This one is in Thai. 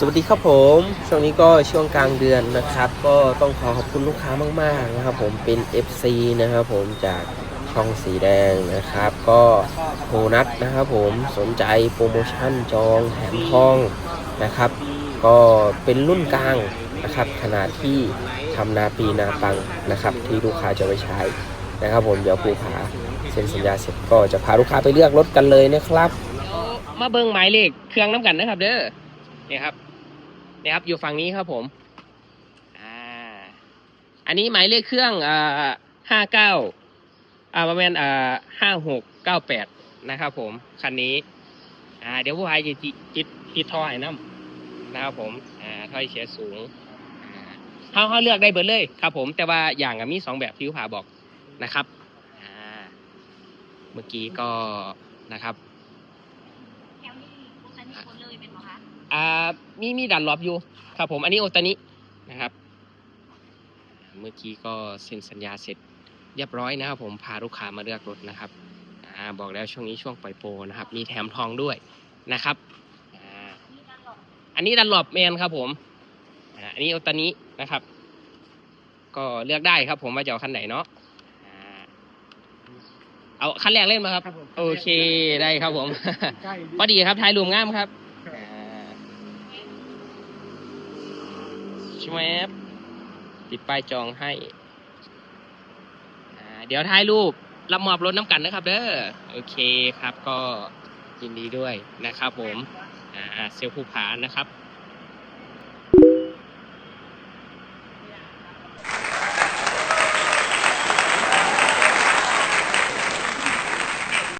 สวัสดีครับผม ช่วงนี้ก็ช่วงกลางเดือนนะครับ ก็ต้องขอขอบคุณลูกค้ามาก ๆ นะครับ ผมเป็น FC นะครับผมจากช่องสีแดงนะครับ ก็โทรนัดนะครับผมสนใจโปรโมชั่นจองแถมทองนะครับ ก็เป็นรุ่นกลางนะครับ ขนาดที่ทำนาปีนาปังนะครับ ที่ลูกค้าจะไปใช้นะครับ ผมเดี๋ยวภูผาเซ็นสัญญาเสร็จก็จะพาลูกค้าไปเลือกรถกันเลยนะครับ มาเบิ้งหมายเลขเครื่องน้ำกันนะครับเด้อเนี่ยครับ นี่ยครับ อยู่ฝั่งนี้ครับผมอ่าอันนี้หมายเลขเครื่องอ่าห้าเก้าอ่าประมาณอ่าห้าหกเก้าแปดนะครับผม คันนี้ อ่า เดี๋ยวผู้ชายจะติดติดติดท่อให้น้ำนะครับผม อ่าท่อไอเสียสูงอ่าเขาเขาเลือกได้เบิดเลยครับ ผม แต่ว่าอย่างอะมีสองแบบที่ผู้ผาบอกนะครับ อ่า เมื่อกี้ก็นะครับ แถวนี้พวกนั้นมี คนเลยเป็นหรอคะอ่ามีมีดันล็อบอยู่ครับผมอันนี้โอตานินะครับ เมื่อกี้ก็เซ็นสัญญาเสร็จเรียบร้อยนะครับผมพาลูกค้ามาเลือกรถนะครับอ่าบอกแล้วช่วงนี้ช่วงปล่อยโปรนะครับ มีแถมทองด้วยนะครับอ่าอันนี้ดันล็อบแมนครับผมอ่าอันนี้โอตานินะครับ ก็เลือกได้ครับผมว่าจะเอาคันไหนเนาะ เอาคันแรกเล่นมาครับ ครับผม โอเคได้ครับผม ใกล้พอดีครับท้ายรวมงามครับอ่าชวบติดป้ายจองให้อ่าเดี๋ยวถ่ายรูปรับมอบรถน้ำกันนะครับเด้อโอเคครับก็ยินดีด้วยนะครับผมอ่าเซลล์ผู้ผานะครับ